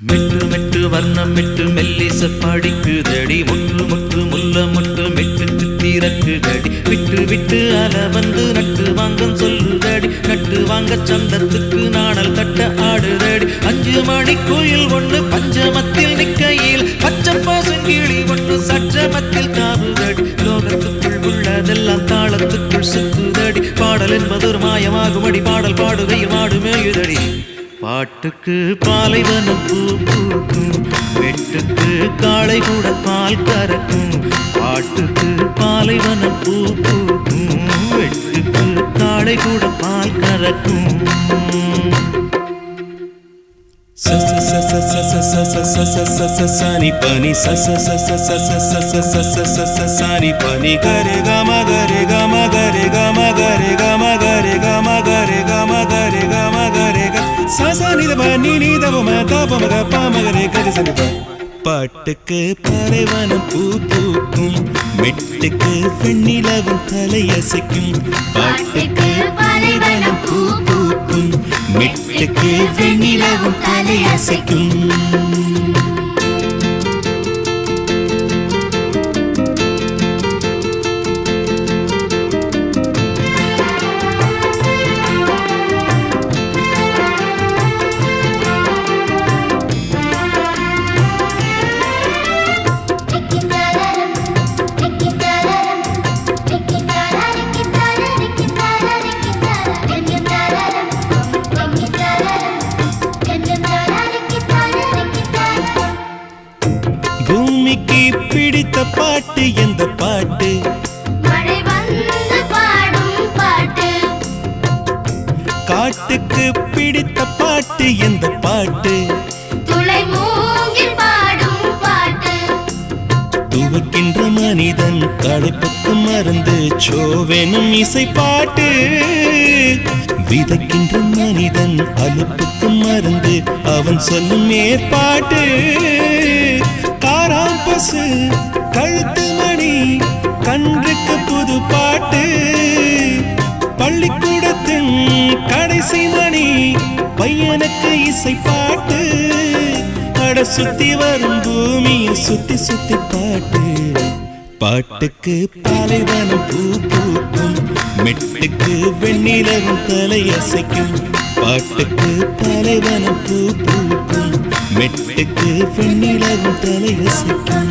மெட்டு மெட்டு வர்ணம் மெட்டு மெல்லிச படிக்குதடி முட்டு முட்டு முல்ல முட்டு மெட்டுக்கு விட்டு விட்டு அல வந்து நட்டு வாங்கம் சொல்லுதடி நட்டு வாங்க சந்தத்துக்கு நாணல் கட்ட ஆடுதடி அஞ்சு மணி கோயில் ஒன்று பஞ்சமத்தில் நிக்கையில் பச்சை பாசங்கிளி ஒன்று சற்றமத்தில் காவுதடி லோகத்துக்குள் உள்ளதெல்லாம் தாளத்துக்குள் சுத்துதடி பாடல் என்பது ஒரு மாயமாகுமடி. பாடல் பாடுகையில் மாடுமேயுதடி பாட்டுக்கு பாலைவனம் பூ பூக்கும். வெட்டுக்கு காளை கூட பால் கறக்கும். பாட்டுக்கு பூ பூக்கும் வெட்டுக்கு காடை கூட பால் கறக்கும் சனி பனி சனி பனி கரு கம கரு கம கரு கம கரு கம கரு கம கரு கம கரு கம கரு சசனித பனி நீதவ தபமக பாமகரே கரு சனி பனி பாட்டுக்கு பறைவனம் பூ பூக்கும். மெட்டுக்கு பெண்ணிலவும் தலையசைக்கும் பாட்டுக்கு பறைவனம் பூ பூக்கும். மெட்டுக்கு பெண்ணிலவும் தலையசைக்கும் பாட்டு. காட்டுக்கு பிடித்த பாட்டு எந்த பாட்டு? துளை மூங்கில் பாடும் பாட்டு. துவக்கின்ற மனிதன் களைப்புக்கு மருந்து சோவெனும் இசை பாட்டு. விதைக்கின்ற மனிதன் அலுப்புக்கு மருந்து அவன் சொல்லும் ஏற்பாட்டு. காராம் பாட்டு. பள்ளிக்கூடத்தின் கடைசி மணி பையனுக்கு இசை பாட்டு. அட சுத்தி வரும் பூமியை சுத்தி சுத்தி பாட்டு. பாட்டுக்கு பாலைவனம் பூ பூக்கும் மெட்டுக்கு வெண்ணிலவும் தலையசைக்கும் பாட்டுக்கு பாலைவனம் பூ பூக்கும் மெட்டுக்கு வெண்ணிலவும் தலையசைக்கும்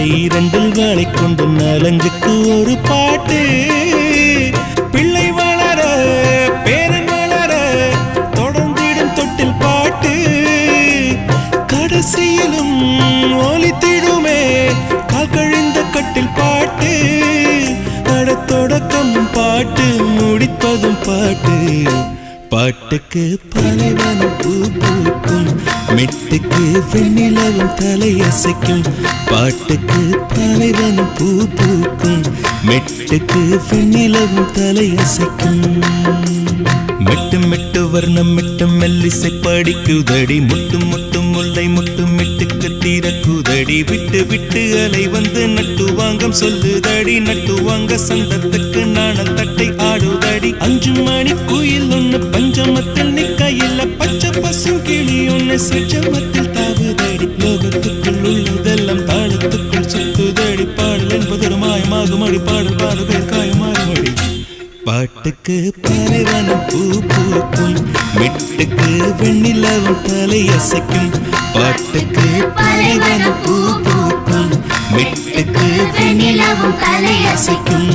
மாதத்துக்குள் கைரண்டில் வாழை கொண்டு நலங்குக்கு ஒரு பாட்டு. பிள்ளை வளர பேரன் வளர தொடர்ந்திடும் தொட்டில் பாட்டு. கடைசியிலும் ஒலித்திடுமே கால் கழிந்த கட்டில் பாட்டு. அட தொடக்கம் பாட்டு முடிப்பதும் பாட்டு. பாட்டுக்கு பாலைவனம் பூ பூக்கும். மெட்டுக்கு வெண்ணிலவும் தலையசைக்கும். பாட்டுக்கு பாலைவனம் பூ பூக்கும். மெட்டுக்கு வெண்ணிலவும் தலையசைக்கும். மெட்டு மெட்டு வர்ணம் மெட்டு மெல்லிசை படிக்குதடி. முட்டு முட்டு முல்லை முட்டு மெட்டுக்கு குதடி விட்டு விட்டு அலை வந்து நட்டு வாங்கம் சொல்லுதடி நட்டு வாங்க சந்தத்துக்கு நாணல் தட்டை ஆடுதடி. அஞ்சு மணி குயில் ஒண்ணு பஞ்சமத்தில் நிக்கையில் பச்சை பசு கிளி ஒண்ணு சச்சமத்தில் தாவுதடி. லோகத்துக்குள் உள்ளதெல்லாம் தாளத்துக்குள் சுத்துதடி. பாடல் என்பது ஒரு மாயமாகும் அடி பாடல் பாடுகள் காயமாறுமடி பாட்டுக்கு பறைவனம் பூ பூக்கும். மெட்டுக்கு வெண்ணிலவும் தலையசைக்கும் பாட்டுக்கு பறைவனம் பூ பூக்கும். மெட்டுக்கு வெண்ணிலவும் தலையசைக்கும்